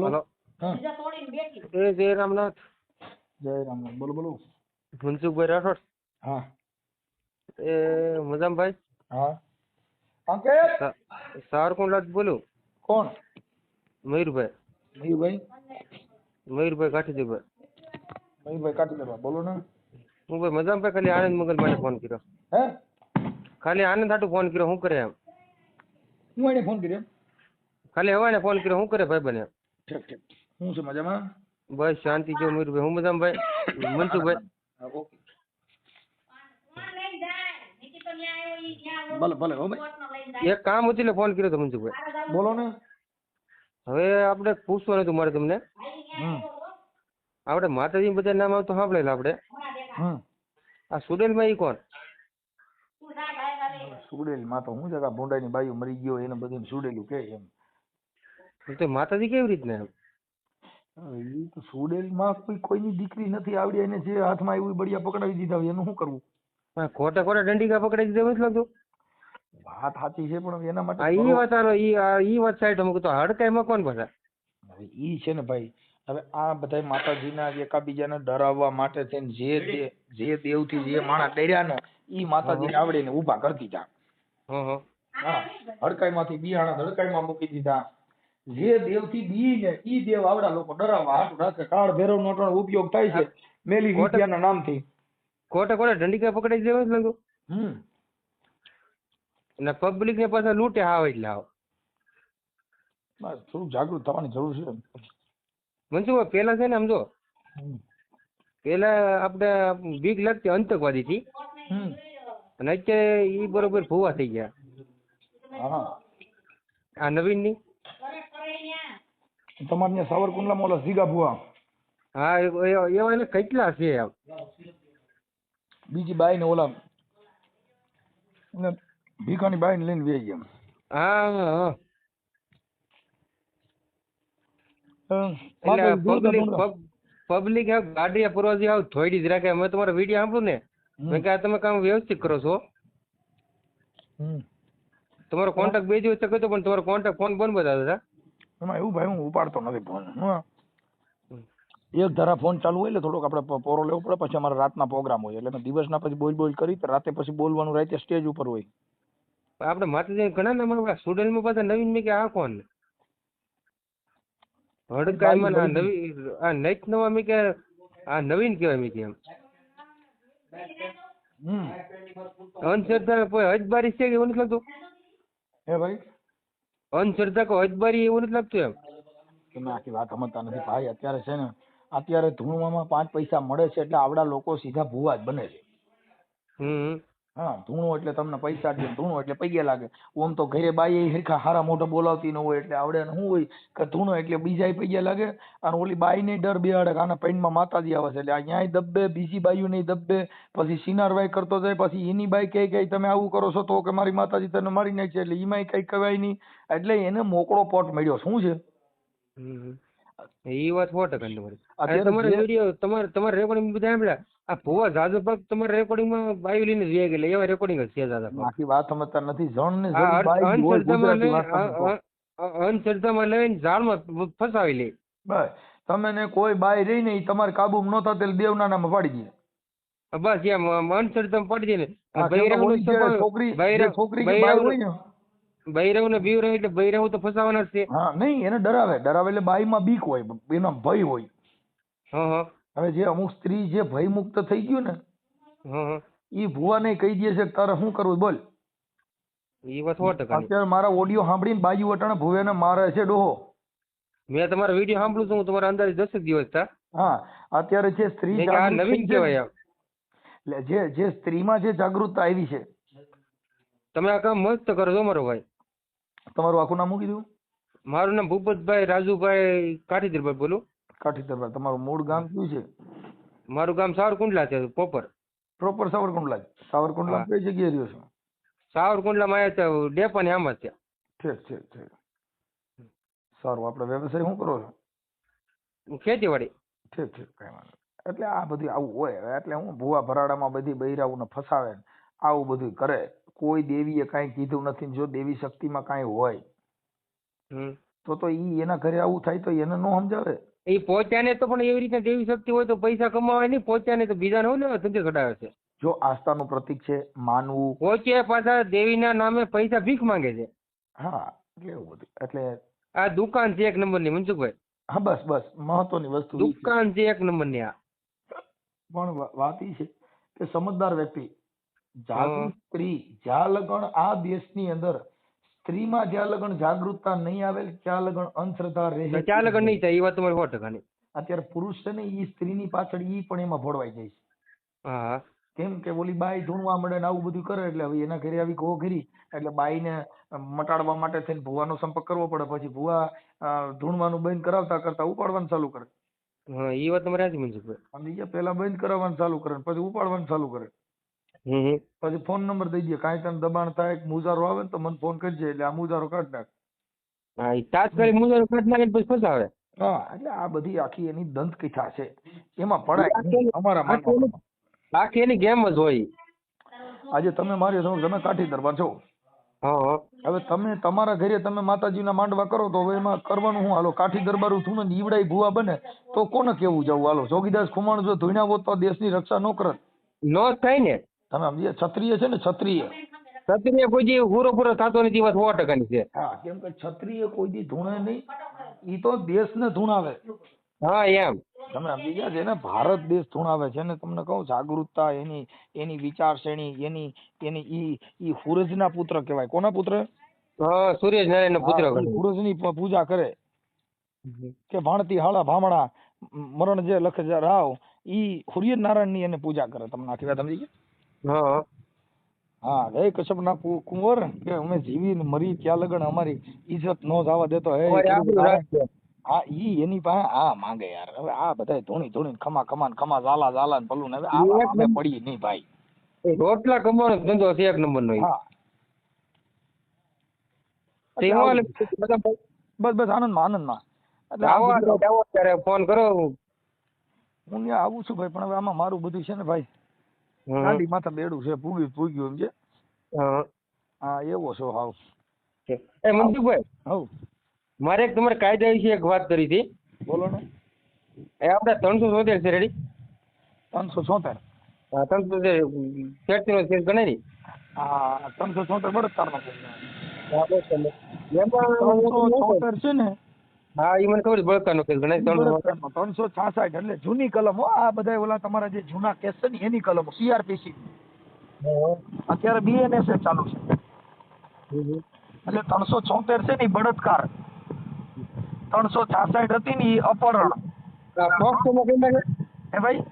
Hello હા એ જય રામનાથ જય રામ રામ. બોલો બોલો મનસુખભાઈ રાઠોડ હા એ મજામભાઈ હા અંકેત સા- સાવરકુંડલા બોલું કોણ મયુરભાઈ મયુરભાઈ મયુરભાઈ કાઠીજીભાઈ મયુરભાઈ કાઢી લેવા બોલો ને હું ભાઈ મજામભાઈ ખાલી આનંદ મંગલ માટે ફોન કર્યો હે ખાલી આનંદ હાટુ ફોન કર્યો શું કરે એમ હું એને ફોન કર્યો ખાલી હવાને ફોન કર્યો શું કરે ભાઈ બને ઠીક ઠીક હું છે મજામાં બસ શાંતિ જો મયુરભાઈ હું મજામભાઈ મનસુખભાઈ હા, ઓકે ભલે ભલે હો ભાઈ એક કામ હતું એટલે ફોન કર્યો હતો મનસુખભાઈ બોલો ને હવે આપણે પૂછવાનું હતું મારે તમને હમ આપણે માતાજી બધા નામ આવતું સાંભળેલા આપણે હમ આ સુડેલમાં ઈ કોણ સુડેલમાં તો હું છે કે આ ભૂંડાની બાયું મરી ગયો એને બધું સુડેલું કે એમ તો માતાજી કેવી રીતના હવે તો સુડેલમાં કોઈ કોઈની દીકરી નથી આવડી એને જે હાથમાં આવ્યું એ બળિયા પકડાવી દીધા હોય એનું શું કરવું? ખોટા ખોટા દંડિકા પકડાવી દીધા નથી લાગતું વાત સાચી છે પણ એના માટે આ ઈ વાત હારો ઈ આ ઈ વાત સાઈડ અમુક તો હડકાઈમાં કોણ બધા હવે ઈ છે ને ભાઈ હવે આ બધા માતાજીના એકાબીજાને ડરાવવા માટે થઈને જે જે દેવથી જે માણસ ડર્યા ને ઈ માતાજીને આવડીને ઊભા કરી દીધા. હા હડકાઈમાંથી બિયાણા હડકાઈમાં મૂકી દીધા. જે દેવથી બી ને ઈ દેવ આવડા લોકો ડરાવવા. હાટું રાખે કાળ ભેરવ નો પણ ઉપયોગ થાય છે. મેલી વિદ્યાના નામથી. ખોટા ખોટા દંડિકા પકડાઈ નથી લાગતું હમ. અને પબ્લિક ને પાછા લૂંટે આવે એટલે બસ થોડું જાગૃત થવાની જરૂર છે. મનસુખભાઈ પેલા છે ને આમ જો પેલા આપણે બીક લાગતી અંતકવાદી થી. અને અત્યારે ઈ બરોબર ભૂવા થઈ ગયા. હા. આ નવીનની તમારે ત્યાં સાવરકુંડલામાં ઓલા સીગા ભુવા. હા એવા એને કેટલા છે બીજી બાઈ ને ઓલા ભીખાની બાઈ ને લઈને વે ગયા હા પબ્લિક હાવ ગાડી પૂર્વજી હાવ થોડી જ રાખે. મેં તમારો વીડિયો સાંભળ્યું ને. મેં કે તમે કામ વ્યવસ્થિત કરો છો. હમ. તમારો કોન્ટેક્ટ બે દિવસ હતો પણ તમારો કોન્ટેક્ટ ફોન બંધ બતાવતા હતા. એમાં એવું ભાઈ હું ઉપાડતો નથી ફોન એક ધારા ફોન ચાલુ હોય એટલે થોડોક આપણે પોરો લેવો પડે પછી અમારે રાતના પ્રોગ્રામ હોય એટલે દિવસના પછી બોલ બોલ કરી રાતે પછી બોલવાનું રાતે સ્ટેજ ઉપર હોય. આપણે માતાજી ઘણા આવે સ્ટુડન્ટમાં પાછા નવીન મેં કે આ કોણ? હડકાઈમાં ને આ નવી આ નૈત નવા મેં કે આ નવીન કહેવાય મેં કે એમ. હમ. અંધશ્રદ્ધા કોઈ હજબારી છે કે એવું નથી લાગતું? હે ભાઈ? અંધશ્રદ્ધા કે હજબારી એવું નથી લાગતું એમ? તમે આખી વાત સમજતા નથી. ભાઈ અત્યારે છે ને અત્યારે ધૂણવામાં પાંચ પૈસા મળે છે એટલે આવડા લોકો સીધા ભૂવા જ બને છે. હમ. હા ધૂણો એટલે તમને પૈસા દે ધૂણો એટલે પૈયા લાગે. ઓમ તો ઘરે બાઈ હરખા હારા મોઢો બોલાવતી ન હોય એટલે આવડે ને શું હોય કે ધૂણો એટલે બીજા પૈયા લાગે અને ઓલી બાઈ ને ડર બેહાડે કે આના પૈનમાં માતાજી આવે છે. એટલે અહીંયાય દબ્બે બીજી બાઈઓ નહીં દબ્બે પછી સિનારવાઈ કરતો જાય પછી એની બાઈ કહે કે તમે આવું કરો છો તો કે મારી માતાજી તને મારી નાખશે એટલે એમાંય કઈ કહેવાય નહીં. એટલે એને મોકળો પોટ મળ્યો. શું છે? એ વાત સો ટકા તમારે તમારે રેકોર્ડિંગ બધા સાંભળ્યા? આ ભુવા જાજો ભાગ તમારા રેકોર્ડિંગમાં બાયું લઈને જ રહી ગયેલા એવા રેકોર્ડિંગ જ છે જાજા ભાગ આખી વાત સમજતા નથી. જણ ને અંધશ્રદ્ધામાં લઈને ઝાડમાં ફસાવી લે. બસ તમે ને કોઈ બાય રહી ને તમારે કાબુમાં ન થતા એટલે દેવના નામે પાડી દે. બસ એમ અંધશ્રદ્ધામાં પડી જાય ને. છોકરી છોકરી હોય ને? બૈરાવ ને બીવરાવ એટલે બૈરાવ તો ફસાવાના જ છે. હા નહીં એને ડરાવે. ડરાવે એટલે બાઈમાં બીક હોય એનો ભય હોય. હા હા. હવે જે અમુક સ્ત્રી જે ભય મુક્ત થઈ ગયું ને એ ભુવા ભુવાને કહી દે છે તારે શું કરવું બોલ. એ વાત સો ટકાની. અત્યારે મારા ઓડિયો સાંભળીને બાજુ વટાણે ભુવેને મારે છે ડોહો. મેં તમારો વીડિયો સાંભળ્યું છું હું તમારા અંદાજે દસ જ દિવસ હા અત્યારે જે સ્ત્રી નવીન કહેવાય એટલે જે જે સ્ત્રીમાં જે જાગૃતતા આવી છે. તમે આ કામ મસ્ત કરો છો મારો ભાઈ. તમારું આખું નામ મૂકી દઉં મારું નામ ભૂપતભાઈ રાજુભાઈ કાઠીદરભાઈ બોલું. કાઠીદરબાર તમારું મૂળ ગામ કયું છે? મારું ગામ સાવરકુંડલા છે પ્રોપર પ્રોપર સાવરકુંડલા સાવરકુંડલા કઈ જગ્યાએ રહ્યો છો? સાવરકુંડલામાં આવ્યા છે ડેપાની આમ જ છે. ઠીક ઠીક ઠીક સારું આપણે વ્યવસાય શું કરો છો? ખેતીવાડી. ઠીક ઠીક કઈ વાંધો એટલે આ બધું આવું હોય એટલે હું ભૂવા ભરાડામાં બધી બૈરાઓને ફસાવે ને આવું બધું કરે. કોઈ દેવીએ કાંઈ કીધું નથી જો દેવી શક્તિમાં કાંઈ હોય તો તો ઈ એના ઘરે આવું થાય તો એને નો સમજાવે. એ પહોંચ્યા તો પણ એવી રીતે દેવી શક્તિ હોય તો પૈસા કમાવાય નહીં પહોંચ્યા તો બીજાને ને ધંધે કઢાવે છે. જો આસ્થાનું પ્રતીક છે માનવું. પહોંચ્યા પાછા દેવીના નામે પૈસા ભીખ માંગે છે. હા એટલે એવું બધું? એટલે આ દુકાન છે એક નંબરની મનસુખભાઈ. હા બસ બસ મહત્વની વસ્તુ દુકાન છે એક નંબરની આ. પણ વાત એ છે કે સમજદાર વ્યક્તિ જાગૃત. સ્ત્રી જ્યાં લગણ આ દેશની અંદર સ્ત્રીમાં જ્યાં લગન જાગૃતતા નહીં આવે ત્યાં લગન અંધશ્રદ્ધા રહે ત્યાં લગન નહીં થાય એ વાત તમારી સો ટકાની. અત્યારે પુરુષ છે ને એ સ્ત્રીની પાછળ ઈ પણ એમાં ભોળવાઈ જાય છે. હા. કેમ કે ઓલી બાઈ ધૂણવા મળે ને આવું બધું કરે એટલે હવે એના ઘરે આવી ઘો ઘરી એટલે બાઈને મટાડવા માટે થઈને ભુવાનો સંપર્ક કરવો પડે પછી ભુવા ધૂણવાનું બંધ કરાવતા કરતા ઉપાડવાનું ચાલુ કરે. હા એ વાત તમારે સાચી મનસુખભાઈ સમજી ગયા પેલા બંધ કરાવવાનું ચાલુ કરે પછી ઉપાડવાનું ચાલુ કરે. પછી ફોન નંબર દઈ દે કાંઈ તને દબાણ થાય મુજારો આવે ને તો મને ફોન કરજે એટલે આ મુજારો કાઢ નાખ. હા એ તાત્કાલિક મુજબ કાઢ નાખે પછી ફસાવે હા એટલે આ બધી આખી એની દંત કથા છે. એમાં પડાય. અમારા આ તો માનવામાં એની- આખી એની ગેમ જ હોય. આજે તમે મારી સમક્ષ તમે કાઠી દરબાર છો. હા હા. હવે તમે તમારા ઘરે તમે માતાજીના માંડવા કરો તો હવે એમાં કરવાનું હું હાલો કાઠી દરબારું થયું ને ઈવડાઈ ભૂવા બને તો કોને કેવું જવું? હાલો જોગીદાસ ખુમાણ જો ધોઈના હોત તો દેશની રક્ષા ન કરત. નો થાય ને. તમે સમજી ક્ષત્રિય છે ને ક્ષત્રિય. ક્ષત્રિય કોઈ દી પૂરો પૂરો થતો નથી વાત સો ટકાની છે. હા કેમ કે ક્ષત્રિય કોઈ દી ધૂણે નહીં એ તો દેશને ધૂણાવે. હા એમ. તમે સમજી ગયા છે ને ભારત દેશ ધૂણાવે છે ને તમને કહું જાગૃતતા એની એની વિચારશ્રેણી એની એની ઈ ઈ સૂરજના પુત્ર કહેવાય. કોના પુત્ર? હા સૂર્ય નારાયણ પુત્ર સૂરજની પૂજા કરે. કે ભાણતી હાળા ભામણા મરણ જે લખ જે રાવ ઈ સૂર્યનારાયણની એને પૂજા કરે. તમને આખી વાત સમજી ગયા હા. હા હે કશ્યપ ના કુંવર કે અમે જીવીને મરી ત્યાં લગન અમારી ઇજ્જત નો જવા દેતો હે. હા ઈ એની પાસે આ માંગે યાર. હવે આ બધાય ધોણી ધોણી ખમા ખમા ખમા ઝાલા ઝાલા ને પલ્લું ને હવે આ અમે પડીએ નહીં ભાઈ. રોટલા કમાવાનો ધંધો છે એક નંબર નો હા. બસ બસ આનંદમાં આનંદમાં. એટલે આવો ત્યારે ફોન કરો. હું આવું છું ભાઈ પણ હવે આમાં મારું બધું છે ને ભાઈ. ગાડી માથે બેડું છે પૂગ્યું પૂગ્યું એમ છે હા. એવો છો હાવ. એ મનસુખભાઈ હવ. મારે એક તમારે કાયદા વિશે એક વાત કરી હતી. બોલો ને. એ આપણે ત્રણસો સોતેર છે રેડી ત્રણસો છોતેર હા ત્રણસો સોતેર શેઠનો કેસ ગણાય ને હા ત્રણસો છોતેર નો હા, એમાં ત્રણસો છોતેર છે ને હા એ મને ખબર બળકાનો કેસ ગણાય ત્રણસો ત્રણસો છાસઠ એટલે જૂની કલમો આ બધા ઓલા તમારા જે જૂના કેસ છે ને એની કલમો સીઆરપીસી. અત્યારે બીએનએસએ ચાલુ છે. એટલે ત્રણસો છોતેર છે ને બળાત્કાર. ત્રણસો છાસઠ હતી ને અપહરણ. ભાઈ?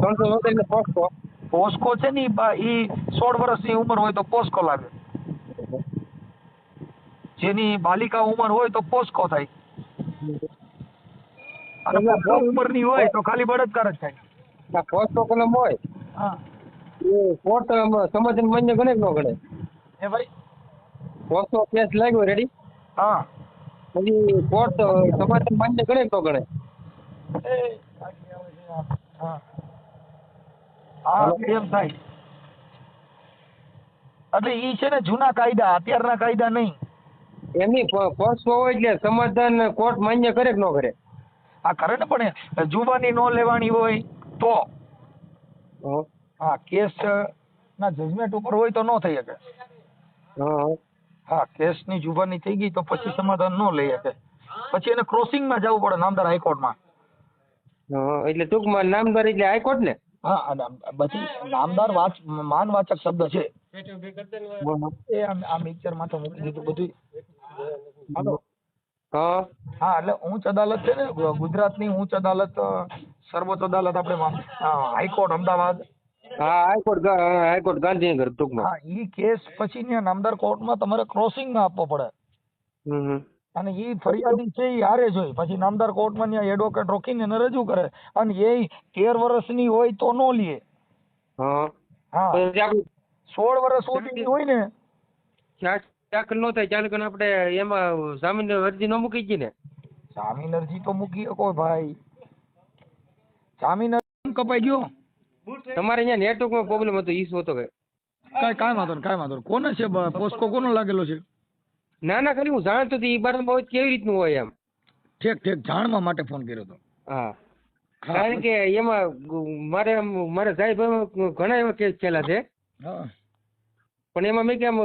ત્રણસો એટલે પોસ્કો પોસ્કો છે ને એ સોળ વર્ષની ઉંમર હોય તો પોસ્કો લાગે. જેની બાલિકા ઉંમર હોય તો પોસ્કો થાય. અને પોસ્કો ઉંમરની હોય તો ખાલી બળાત્કાર જ થાય. આ કલમ હોય હા. એ કોર્ટ સમાધાન માન્ય ગણે ન ગણે? એ ભાઈ? પોક્સો કેસ લાગ્યો રેડી હા. પછી કોર્ટ સમાધાન માન્ય ગણે ન ગણે? એ, હા. હા એમ થાય. એટલે ઈ છે ને જૂના કાયદા અત્યારના કાયદા નહીં. એમની પોક્સો હોય એટલે સમાધાન કોર્ટ માન્ય કરે કે ન કરે? આ કરે ને પણ જુબાની નો લેવાની હોય તો. હા. કેસ ના જજમેન્ટ ઉપર હોય તો ન થઈ શકે. હા કેસની જુબાની થઈ ગઈ તો પછી સમાધાન નો લઈ શકે. પછી એને ક્રોસિંગમાં જવું પડે નામદાર હાઈકોર્ટમાં. માં એટલે ટૂંકમાં નામદાર એટલે હાઈકોર્ટ ને? હા બધી નામદાર વાચ માનવાચક શબ્દ છે. એ આ મિક્સરમાં તો મૂકી દીધું બધું હાલો. હા. એટલે ઉચ્ચ અદાલત છે ને ગુજરાતની ઉચ્ચ અદાલત સર્વોચ્ચ અદાલત આપણે હાઈકોર્ટ અમદાવાદ. હા હાઈકોર્ટ હાઈકોર્ટ ગાંધીનગર ટૂંકમાં. હા ઈ કેસ પછી ને નામદાર કોર્ટમાં તમારે ક્રોસિંગમાં આપવો પડે. અને ઈ ફરિયાદી છે ઈ હારે જોઈ પછી નામદાર કોર્ટમાં ત્યાં એડવોકેટ રોકીને એને રજૂ કરે. અને એ તેર વર્ષની હોય તો નો લે. હા. હા. સોળ વર્ષ સુધીની હોય ને. દાખલ ન થાય ચાલુ કરીને આપણે એમાં જામીન અરજી ન મૂકી જઈએ ને. જામીન અરજી તો મૂકી શકો ભાઈ. જામીન કપાઈ ગયો? તમારે અહીંયા નેટવર્કમાં પ્રોબ્લેમ હતો ઈસ્યુ હતો કે? કાંઈ કાંઈ વાંધો નહીં કાંઈ વાંધો નહીં. કોને છે પોસ્કો કોનો લાગેલો છે? ના ના ખાલી હું જાણતો હતી એ બારમાં બહુ કેવી રીતનું હોય એમ. ઠીક ઠીક જાણવા માટે ફોન કર્યો હતો હા. કારણ કે એમાં મારે મારા સાહેબ ઘણા એવા કેસ થયેલા છે. હા. પણ એમાં મેં કેમ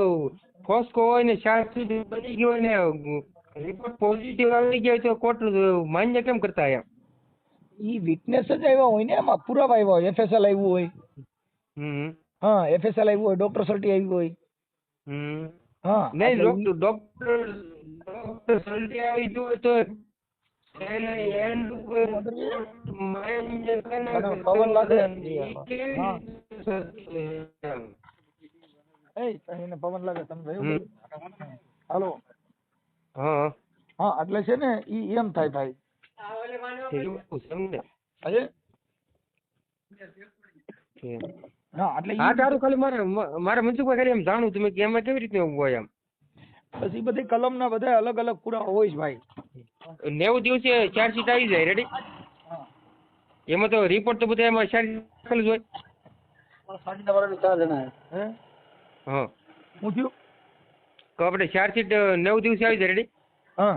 ફોસ્કો હોય ને ચાર સુધી બની ગયો હોય ને રિપોર્ટ પોઝિટિવ આવી ગયો તો કોર્ટ માન્ય કેમ કરતા એમ? ઈ વિટનેસ જ આવ્યા હોય ને એમાં પુરાવા આવ્યા હોય એફએસએલ આવ્યું હોય. હમ. હા એફએસએલ આવ્યું હોય ડોક્ટર સર્ટી આવ્યું હોય. હમ. હા નહીં ડોક્ટર ડોક્ટર સર્ટી આવી ગયો તો કરે મને પવન લાગે. એને પવન લાગે તમે હાલો. હા. હા એટલે છે ને ઈ એમ થાય ભાઈ. એવું સમજે અજય છે. હા એટલે ઈ તારું ખાલી મારે મારે મનસુખભાઈ ખાલી એમ જાણવું હતું કે એમાં કેવી રીતે હોય એમ? પછી બધી અલગ અલગ પુરાવા હોય છે ભાઈ. નેવું દિવસે ચાર્જશીટ આવી જાય રેડી એમાં તો રિપોર્ટ તો બધા એમાં ચાર્જ જ હોય ચાર જણા હે? હા. હું થયું? તો આપણે ચાર્જશીટ નવ દિવસે આવી જાય રેડી હા.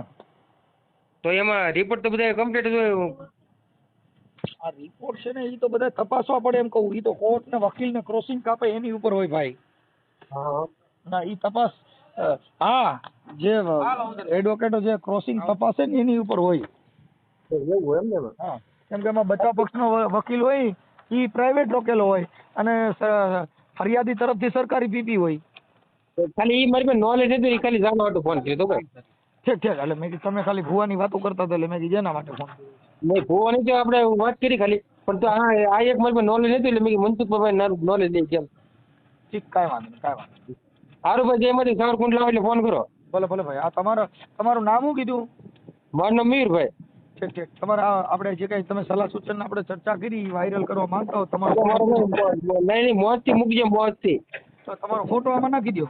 તો એમાં રિપોર્ટ તો બધા કમ્પ્લીટ હોય. આ રિપોર્ટ છે ને એ તો બધા તપાસવા પડે એમ કહું. એ તો કોર્ટ ને વકીલ ને ક્રોસિંગ કાપે એની ઉપર હોય ભાઈ. ના એ તપાસ હા જે એડવોકેટો જે ક્રોસિંગ તપાસે ને એની ઉપર હોય. એવું એમ ને હા. કેમ કે એમાં બચાવ પક્ષનો નો વકીલ હોય એ પ્રાઇવેટ રોકેલો હોય. અને ફરિયાદી તરફથી સરકારી પીપી હોય. ખાલી એ મારી નોલેજ હતી એ ખાલી જાણવા માટે ફોન કર્યો તો ભાઈ ઠીક ઠીક. એટલે મેં કીધું તમે ખાલી ભુવાની વાતો કરતા હતા એટલે મેં કીધું એના માટે ફોન નહીં ભુવાની તો આપણે વાત કરી ખાલી. પણ તો આ આ એક મારી નોલેજ હતી એટલે મેં કીધું મનસુખભાઈ નોલેજ લઈ કેમ? ઠીક કાંઈ વાંધો નહીં કાંઈ વાંધો નહીં. સારું ભાઈ જેમાંથી સાવરકુંડલા લાવો એટલે ફોન કરો. ભલે ભલે ભાઈ. આ તમારો તમારું નામ શું કીધું? મારું નામ મયુરભાઈ ઠીક ઠીક તમારા આપણે જે કઈ તમે સલાહ સૂચન આપણે ચર્ચા કરી વાયરલ કરવા માંગતા હો મારો તમારો નહીં નહીં મોજથી મૂકજો મોજથી તો તમારો ફોટો આમાં નાખી દો.